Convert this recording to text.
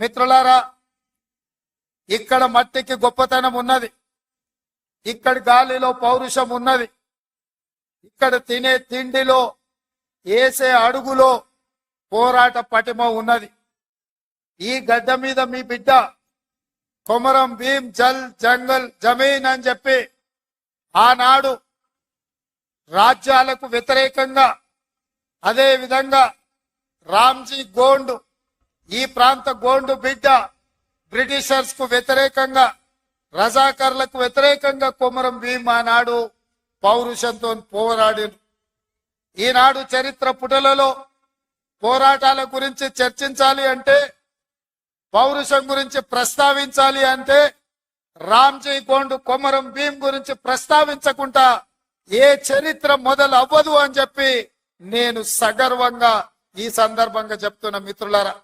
మిత్రులారా ఇక్కడ మట్టికి గొప్పతనం ఉన్నది. ఇక్కడ గాలిలో పౌరుషం ఉన్నది. ఇక్కడ తినే తిండిలో వేసే అడుగులో పోరాట పటిమ ఉన్నది. ఈ గడ్డ మీద మీ బిడ్డ కొమరం భీం జల్ జంగల్ జమీన్ అని చెప్పి ఆనాడు రాజ్యాలకు వ్యతిరేకంగా అదే విధంగా రామ్జీ గోండు ఈ ప్రాంత గోండు బిడ్డ బ్రిటిషర్స్కు వ్యతిరేకంగా రజాకర్లకు వ్యతిరేకంగా కొమరం భీం ఆనాడు పౌరుషంతో పోరాడిను ఈనాడు చరిత్ర పుటలలో పోరాటాల గురించి చర్చించాలి అంటే పౌరుషం గురించి ప్రస్తావించాలి అంటే రామ్జీ గోండు కొమరం భీం గురించి ప్రస్తావించకుండా ఏ చరిత్ర మొదలు అవ్వదు అని చెప్పి నేను సగర్వంగా ఈ సందర్భంగా చెప్తున్న మిత్రులారా.